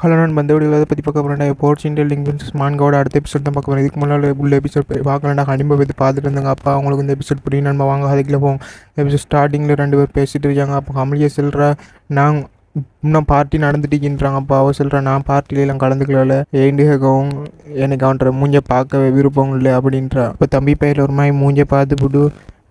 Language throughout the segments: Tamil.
ஹலோ நான் பந்த வீடியோவில் பற்றி பார்க்க போகிறேன் போர்ட்ஸ் இண்டியல் லிங்க் மான்கோட அடுத்த எபிசோட் தான் பார்க்க போகிறேன் இதுக்கு முன்னால் உள்ள எபிசோட் பார்க்கலாம் கண்டிப்பாக போய் பார்த்துட்டு இருந்தாங்க. அப்பா அவங்களுக்கு இந்த எபிசோட் புரியும் நம்ம வாங்க அதுக்குள்ள போவோம். எபிசோட் ஸ்டார்டிங்கில் ரெண்டு பேர் பேசிட்டு இருக்காங்க. அப்போ கமலியை செல்கிற நான் இன்னும் பார்ட்டி நடந்துட்டீங்கன்றாங்க அப்போ. அவ சொல்கிறேன் நான் பார்ட்டிலாம் எல்லாம் கலந்துக்கல ஏண்டு கேட்கவும் எனக்கு அவன்ற மூஞ்சை பார்க்க விருப்பம் இல்லை. அப்படின்றா. இப்போ தம்பி பையில ஒரு மாதிரி மூஞ்சை பார்த்து போட்டு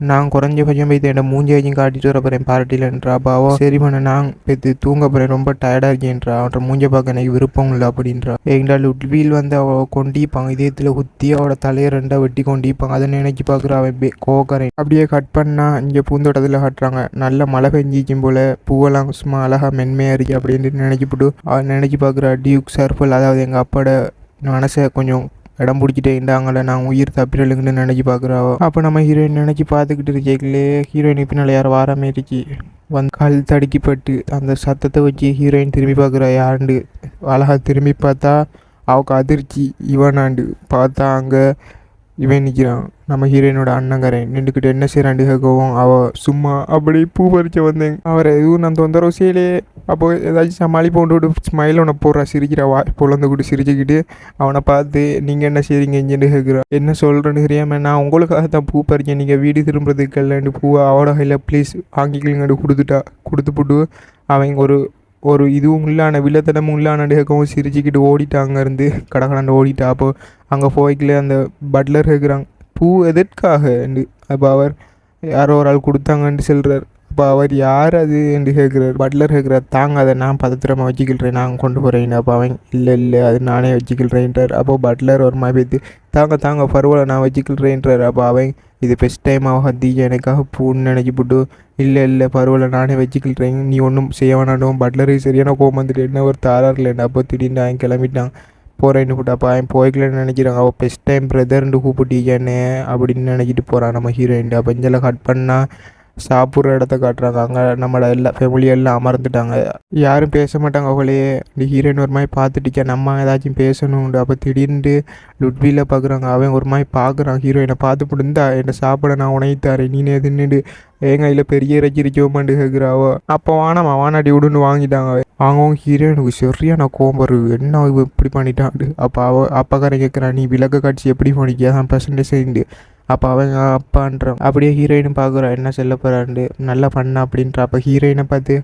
நான் குறைஞ்ச பட்சம் போய் என்னோட மூஞ்சி வச்சும் காட்டிட்டு வர போகிறேன் பார்ட்டிலன்றா அப்போ அவ சரி பண்ண நான் பேத்து தூங்க போகிறேன் ரொம்ப டயர்டாக இருக்கேன்றா அவன் மூஞ்ச பார்க்க எனக்கு விருப்பம் இல்லை அப்படின்றா. எங்கடா லுட்வீல் வந்து அவ கொண்டிப்பாங்க இதயத்தில் குத்தி அவட தலையை ரெண்டாக வெட்டி கொண்டிப்பாங்க அதை நினைச்சு பார்க்குற அவன் கோக்கறேன் அப்படியே கட் பண்ணா இங்கே பூந்தோட்டத்தில் காட்டுறாங்க. நல்ல மழை பெஞ்சிக்கும் போல. பூவெல்லாம் சும்மா அழகாக மென்மையாக இருக்கு அப்படின்னு நினைச்சுப்புட்டு அவன் நினைச்சு பார்க்குறா டியூக் சர்ஃபல் அதாவது எங்கள் அப்பாட மனசை கொஞ்சம் இடம் பிடிச்சிட்டே இருந்தாங்களே நான் உயிர் தப்பிடலுங்கன்னு நினச்சி பார்க்குறாவோ அப்போ நம்ம ஹீரோயின் நினச்சி பார்த்துக்கிட்டு இருக்கேங்களே ஹீரோயின் பின்னால் யார் வாராமே இருக்கி. வந்து கால் தடுக்கிப்பட்டு அந்த சத்தத்தை வச்சு ஹீரோயின் திரும்பி பார்க்குறா யாருண்டு? அழகா திரும்பி பார்த்தா அவக்கு அதிர்ச்சி இவனாண்டு. பார்த்தா அங்கே இவன் நிற்கிறான் நம்ம ஹீரோயினோட அண்ணங்காரன் நின்றுக்கிட்டு என்ன செய்கிறாண்டு கேட்கவும் அவ சும்மா அப்படி பூ பறிக்க வந்தேன். அவரை எதுவும் நான் தொந்தரவு செய்யலையே. அப்போ ஏதாச்சும் சமாளிப்போண்டு விட்டு ஸ்மைல் அவனை போடுறா சிரிக்கிறா வா பொழந்து கூட்டு சிரிச்சுக்கிட்டு அவனை பார்த்து நீங்கள் என்ன செய்றீங்க? இங்கேன்னு கேட்குறா. என்ன சொல்கிறேன்னு தெரியாமல் நான் உங்களுக்காக தான் பூ பறிக்கேன் நீங்கள் வீடு திரும்புறதுக்கு இல்லைன்னு பூவை அவட கையில் ப்ளீஸ் வாங்கிக்கலங்கன்னு கொடுத்துட்டா கொடுத்துப்புட்டு அவங்க ஒரு ஒரு இதுவும் இல்லான வில்லத்தனமும் இல்லான கேட்கவும் சிரிச்சுக்கிட்டு ஓடிட்டாங்க இருந்து கடகடாண்டு ஓடிட்டா. அப்போ அங்கே போய்க்கில் அந்த பட்லர் இருக்கிறாங்க பூ எதற்காக? அப்போ அவர் யாரோ ஒரு ஆள் கொடுத்தாங்கன்ட்டு சொல்கிறார் அப்போ அவர் யார் அது என்று கேட்குறாரு. பட்லர் கேட்குறாரு தாங்க அதை நான் பத்திரமா வச்சுக்கிள்றேன். நான் கொண்டு போகிறேன் அப்போ. அவன் இல்லை இல்லை அது நானே வச்சுக்கிள்றேன்றார் அப்போ பட்லர் ஒரு மாதிரி பேத்து தாங்க தாங்க பரவாயில்ல நான் வச்சுக்கிள்றேன்றார் அப்போ அவன் இது பெஸ்ட் டைம் ஆக தீஜா எனக்காக பூன்னு நினச்சிப்புட்டு இல்லை இல்லை பரவாயில்ல நானே வச்சுக்கிள்றேன். நீ ஒன்றும் செய்ய வேணாடும் பட்லருக்கு சரியான கோபம் வந்துட்டு என்ன ஒரு தாராரில்லைன்னு அப்போ திடீர்னு அவன் கிளம்பிட்டான். போகிறேன்னு கூப்பிட்டு அப்போ. அவன் போய்க்கலன்னு நினைக்கிறாங்க அவள் பெஸ்ட் டைம் பிரதர்ன்ட்டு கூப்பிட்டீங்கன்னு அப்படின்னு நினச்சிட்டு போகிறான் நம்ம ஹீரோயின் அப்போ இஞ்சல கட் பண்ணால் சாப்பிட்ற இடத்த காட்டுறாங்க. அங்கே நம்மளோட எல்லா ஃபேமிலியெல்லாம் அமர்ந்துட்டாங்க. யாரும் பேச மாட்டாங்க அவங்களே. இந்த ஹீரோயின் ஒரு மாதிரி பார்த்துட்டிக்க நம்ம ஏதாச்சும் பேசணும் அப்போ திடீர்னு லுட்வியில் பார்க்குறாங்க அவன் ஒரு மாதிரி பார்க்குறான் ஹீரோயினை பார்த்து முடிந்தா என்னை சாப்பிட நான் உனக்கு நீனே தின்னுடு என் கையில் பெரிய இறைச்சி இருக்கோமாண்டு கேட்குறாவோ அப்போ வானம் வானாடி விடுன்னு வாங்கிட்டாங்க. வாங்கவும் ஹீரோயினுக்கு சரியான கோபம் வருது. என்ன இப்படி பண்ணிட்டாண்டு அப்போ அவ அப்பாக்காரன் கேட்குறான் நீ விளக்க காட்சி எப்படி பண்ணிக்க தான் பர்சன்டேஜ் செய்யுண்டு அப்போ அவன் அப்பான்றான் அப்படியே ஹீரோயினை பார்க்குறா என்ன சொல்ல போகிறாண்டு நல்லா பண்ணா அப்படின்ற. அப்போ ஹீரோயினை பார்த்து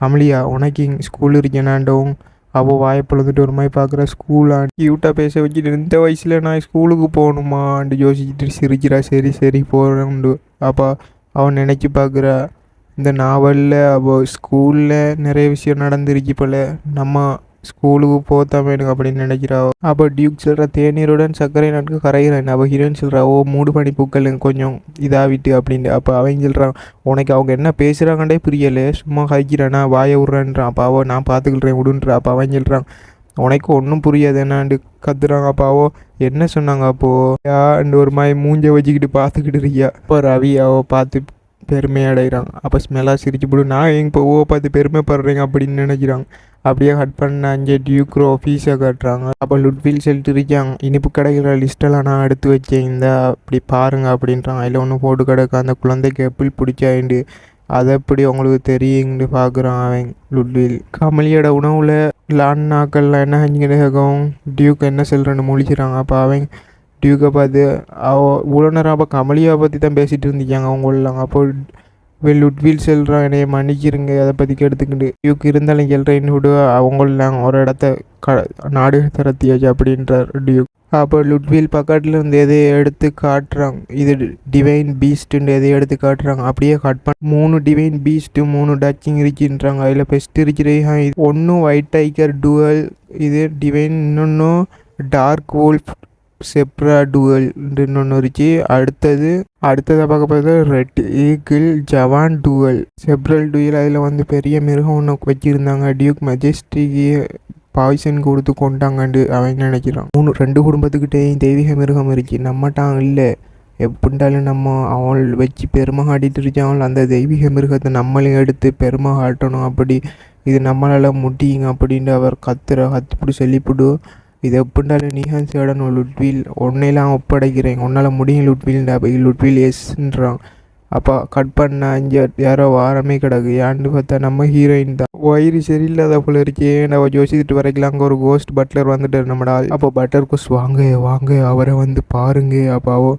கமலியா உனக்கு ஸ்கூல் இருக்கேனாண்டவும் அவள் வாயை பொழுதுட்டு ஒரு மாதிரி பார்க்குற ஸ்கூலா க்யூட்டாக பேச வச்சுட்டு இந்த வயசில் நான் ஸ்கூலுக்கு போகணுமான்ட்டு யோசிச்சுட்டு சிரிக்கிறா. சரி சரி போகிறேன்ண்டு அப்போ அவன் நினச்சி பார்க்குறா இந்த நாவலில் அவள் ஸ்கூலில் நிறைய விஷயம் நடந்திருக்கு போல். நம்ம ஸ்கூலுக்கு போத்தாம அப்படின்னு நினைக்கிறா. அப்போ டியூக் சொல்கிற தேநீருடன் சர்க்கரை நாட்கு கரைகிறேன். அப்போ ஹீரோயின் சொல்கிறா ஓ மூடு பண்ணி பூக்கள் கொஞ்சம் இதாகிட்டு அப்படின்ட்டு அப்போ அவங்க சொல்கிறான் உனக்கு அவங்க என்ன பேசுகிறாங்கண்டே புரியலை. சும்மா கழிக்கிறானா வாயை விட்றான்றான். அப்போ அவள் நான் பார்த்துக்கிள்றேன் விடுன்றா. அப்போ அவன் சொல்கிறான் உனக்கு ஒன்றும் புரியாது என்னாண்டு கத்துறாங்க. அப்பாவோ என்ன சொன்னாங்க அப்போது யாண்டு ஒரு மாதிரி மூஞ்ச வச்சுக்கிட்டு பார்த்துக்கிட்டு இருக்கியா? இப்போ ரவி அவ பார்த்து பெருமை அடைகிறாங்க. அப்போ ஸ்மெல்லாக சிரிச்சு போடு. நான் எங்கள் இப்போ ஓ பார்த்து பெருமைப்படுறேங்க அப்படின்னு நினைக்கிறாங்க. அப்படியே கட் பண்ண அங்கே டியூக்ரோ ஃபீஸை கட்டுறாங்க. அப்போ லுட்வில் சொல்லிட்டு இருக்காங்க. இனிப்பு கடைகிற லிஸ்ட்டெல்லாம் நான் எடுத்து வச்சேன். இந்த அப்படி பாருங்க அப்படின்றாங்க. அதில் ஒன்று போட்டு கிடக்க. அந்த குழந்தைக்கு எப்படி பிடிச்சாயிண்டு. அதை எப்படி உங்களுக்கு தெரியுங்கன்னு பார்க்குறான் அவன் லுட்வில் கமலியோட உணவில் லான்னாக்கள்லாம் என்ன செஞ்சுக்கிட்டு டியூக் என்ன செல்றன்னு முழிக்கிறாங்க. அப்போ அவன் டியூக்கை பார்த்து அவ இவ்வளோ நேரம் அப்போ கமலியாவை பற்றி தான் பேசிகிட்டு இருந்திக்காங்க அவங்களாம் அப்போ வெல் லுட்வில் செல்கிறான் என்னைய மன்னிக்கிறங்க அதை பற்றி கெடுத்துக்கிட்டு டியூக் இருந்தாலும் கேள்றேன்னு விடு அவங்களாம் ஒரு இடத்த க நாடு தரத்தியாச்சு அப்படின்றார் டியூக். அப்போ லுட்வில் பக்கத்தில் இருந்து எதையோ எடுத்து காட்டுறாங்க. இது டிவைன் பீஸ்ட்டுன்னு எதையோ எடுத்து காட்டுறாங்க. அப்படியே கட் பண்ண மூணு டிவைன் பீஸ்ட்டு மூணு டச்சிங் இருக்குன்றாங்க. அதில் பெஸ்ட் இருக்கிறே ஒன்று ஒயிட் டைகர் டுவல் இது டிவைன் இன்னொன்று டார்க் வோல்ஃப் செப்ரா டுவல்னு ஒன்று இருந்துச்சு அடுத்தது அடுத்ததாக பார்க்க பார்த்தா ரெட் ஈகிள் ஜவான் டுவல் செப்ரல் டுவல் அதில் வந்து பெரிய மிருகம் ஒன்று வச்சுருந்தாங்க. டியூக் மெஜஸ்டிக்கு பாய்சன் கொடுத்து கொண்டாங்கண்டு. அவன் நினைக்கிறான்? மூணு ரெண்டு குடும்பத்துக்கிட்டேயும் தெய்வீக மிருகம் இருக்கு நம்மட்டான் இல்லை. எப்படின்றாலும் நம்ம அவள் வச்சு பெருமை காட்டிட்டு இருக்காங்க அந்த தெய்வீக மிருகத்தை நம்மளையும் எடுத்து பெருமை காட்டணும் அப்படி இது நம்மளால் முடியுங்க அப்படின்ட்டு அவர் கத்துற கத்துப்பிடி சொல்லிவிடு இது எப்படின்றாலும் நீஹான் சேடன் லுட்வில் உன்னையெல்லாம் ஒப்படைக்கிறேன். உன்னால் முடியும் லுட்வில் லுட்வில் எஸ்ன்றான் அப்போ கட் பண்ண அஞ்சு யாரோ வாரமே கிடக்கு. ஏன்னு பார்த்தா நம்ம ஹீரோயின் தான். வயிறு சரியில்லாத போல இருக்கே. நம்ம யோசிச்சுட்டு வரைக்கலாம் அங்கே ஒரு கோஸ்ட் பட்லர் வந்துட்டார் நம்மடா. அப்போ பட்டர் கோஸ்ட் வாங்க வாங்க அவரை வந்து பாருங்க. அப்போ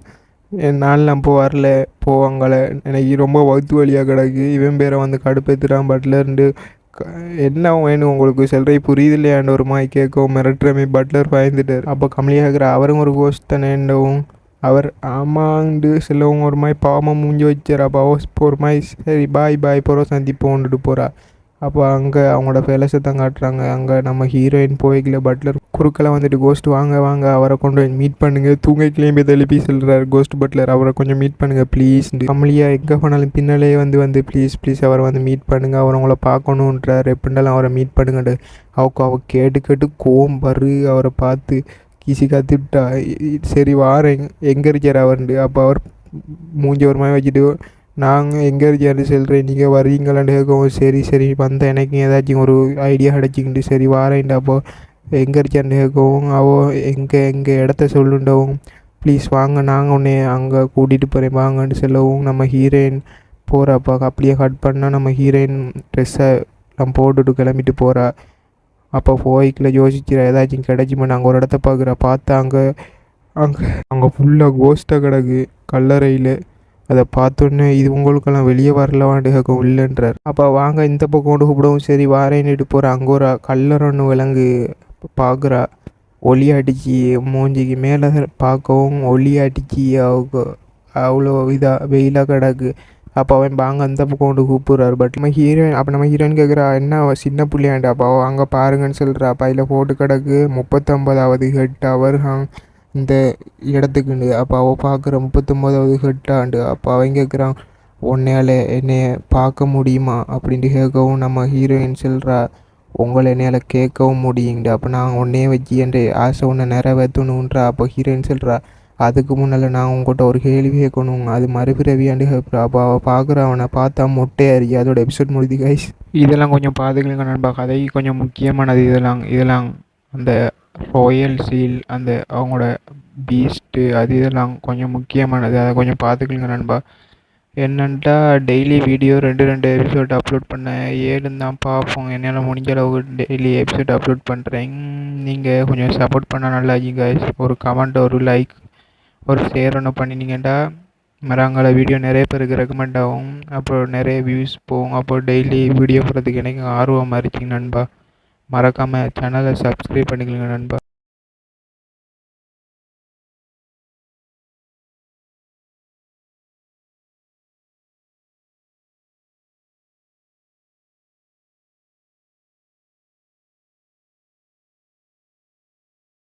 என் என்னால் நான் வரல. போவாங்கள எனக்கு ரொம்ப வகுத்து வழியாக கிடக்கு. இவன் பேரை வந்து கடுப்பேத்துறான் பட்லர்ண்டு என்ன வேணும் உங்களுக்கு? சொல்கிறே புரியுது இல்லையாண்டு ஒரு மாதிரி கேட்கவும் மிரட்டுறமே பட்லர் பயந்துட்டார். அப்போ கமலியாகிற அவரும் ஒரு கோஸ்ட் தானேண்டவும் அவர் ஆமாண்டு சிலவங்க ஒரு மாதிரி பாவமாக மூஞ்சி வச்சார். அப்போ ஒரு மாதிரி சரி பாய் பாய் போகிறோம் சந்திப்போன்ட்டு போகிறா அப்போ அங்கே அவங்களோட ஃபெலஸை தான் காட்டுறாங்க. அங்கே நம்ம ஹீரோயின் போய்க்கல பட்லர் குறுக்கெல்லாம் வந்துட்டு கோஸ்ட் வாங்க வாங்க அவரை கொண்டு போய் மீட் பண்ணுங்க. தூங்க கிளம்பி எழுப்பி சொல்கிறார் கோஸ்ட் பட்லர் அவரை கொஞ்சம் மீட் பண்ணுங்க ப்ளீஸ் கமலியா எங்கே போனாலும் பின்னாலே வந்து வந்து ப்ளீஸ் ப்ளீஸ் அவரை வந்து மீட் பண்ணுங்க. அவர் உங்களை பார்க்கணுன்றார். எப்படினாலும் அவரை மீட் பண்ணுங்கட்டு அவக்கு அவ கேட்டு கேட்டு கோம் பரு அவரை பார்த்து கிசி கத்திவிட்டா சரி வாரேன். எங்கே இருக்கார் அவருண்டு அப்போ அவர் மூஞ்சி ஒரு மாதிரி வச்சுட்டு நாங்கள் எங்கே இருக்காரு சொல்கிறேன் நீங்கள் வரீங்களான்னு கேட்கவும் சரி சரி வந்த எனக்கு ஏதாச்சும் ஒரு ஐடியா கிடச்சிக்கிட்டு சரி வாரேன்டா அப்போ எங்கே இருக்காருன்னு கேட்கவும் அவ எங்கே எங்கள் இடத்த சொல்லுண்டவும் ப்ளீஸ் வாங்க நாங்கள் உன்னை அங்கே கூட்டிகிட்டு போகிறேன் வாங்கன்னு சொல்லவும் நம்ம ஹீரோயின் போகிறாப்பா அப்படியே கட் பண்ணால் நம்ம ஹீரோயின் ட்ரெஸ்ஸை நம்ம போட்டுட்டு கிளம்பிட்டு போகிறா அப்போ போய்க்குள்ள யோசிக்கிற ஏதாச்சும் கிடைச்சிமா? நாங்கள் ஒரு இடத்த பார்க்குற பார்த்தா அங்கே அங்கே அங்கே ஃபுல்லாக கோஸ்ட்டாக கிடக்கு கல்லறையில். அதை பார்த்தோன்னே இது உங்களுக்கெல்லாம் வெளியே வரலவாண்டு கேட்கும் இல்லைன்றார். அப்போ வாங்க இந்த பக்கம் கொண்டு கூப்பிடவும் சரி வாரேன்னுட்டு போகிற அங்கே ஒரு கல்லறை ஒன்று விலங்கு பார்க்குறா. ஒளி அடிச்சு மூஞ்சிக்கு மேலே பார்க்கவும் ஒளி அடிச்சு அவங்க அவ்வளோ இதாக வெயிலாக கிடக்கு. அப்போ அவன் வாங்க அந்த பக்கம் கொண்டு கூப்பிட்றாரு. பட் நம்ம ஹீரோயின் அப்போ நம்ம ஹீரோயின் கேட்குறா என்ன சின்ன பிள்ளையாண்டா? அப்போ அங்கே பாருங்கன்னு சொல்கிறா அப்போ அதில் போட்டு கிடக்கு முப்பத்தொம்பதாவது ஹெட் அவர் இந்த இடத்துக்குண்டு அப்போ அவள் பார்க்குற முப்பத்தொம்போதாவது ஹெட்டாண்டு அப்போ அவன் கேட்குறான் உன்னையால் என்னைய பார்க்க முடியுமா? அப்படின்ட்டு கேட்கவும் நம்ம ஹீரோயின் சொல்கிறா உங்களை என்னால் கேட்கவும் முடியுங்கடா அப்போ நான் உன்னையே வச்சு என் ஆசை ஒன்று நிறைவேற்றணுன்றா அப்போ ஹீரோயின் சொல்கிறா அதுக்கு முன்னால் நான் உங்கள்கிட்ட ஒரு கேள்வி கேட்கணும். அது மறுபிறவியாண்டு கேட்பா அப்போ அவள் பார்க்குற அவனை பார்த்தா மொட்டையாக இருக்கு அதோட எபிசோட் முடியுது கைஸ் இதெல்லாம் கொஞ்சம் பார்த்துக்கலுங்க நண்பா. கதை கொஞ்சம் முக்கியமானது இதெல்லாம் இதெல்லாம். அந்த ரோயல் சீல் அந்த அவங்களோட பீஸ்ட்டு அது இதெல்லாம் கொஞ்சம் முக்கியமானது. அதை கொஞ்சம் பார்த்துக்கலுங்க நண்பா. என்னன்ட்டா டெய்லி வீடியோ ரெண்டு ரெண்டு எபிசோட் அப்லோட் பண்ணேன் ஏழுன்னு தான் பார்ப்போம். என்னால் முடிஞ்ச அளவுக்கு டெய்லி எபிசோட் அப்லோட் பண்ணுறேன் நீங்கள் கொஞ்சம் சப்போர்ட் பண்ணால் நல்லா கைஸ் ஒரு கமெண்ட் ஒரு லைக் ஒரு ஷேர் ஒன்று பண்ணினீங்கண்டா. மரங்கள வீடியோ நிறைய பேருக்கு ரெக்கமெண்ட் ஆகும். அப்புறம் நிறைய வியூஸ் போகும். அப்போ டெய்லி வீடியோ போடுறதுக்கு எனக்கு ஆர்வமாக இருக்கீங்க நண்பா. மறக்காமல் சேனலை சப்ஸ்கிரைப் பண்ணிக்கலுங்க நண்பா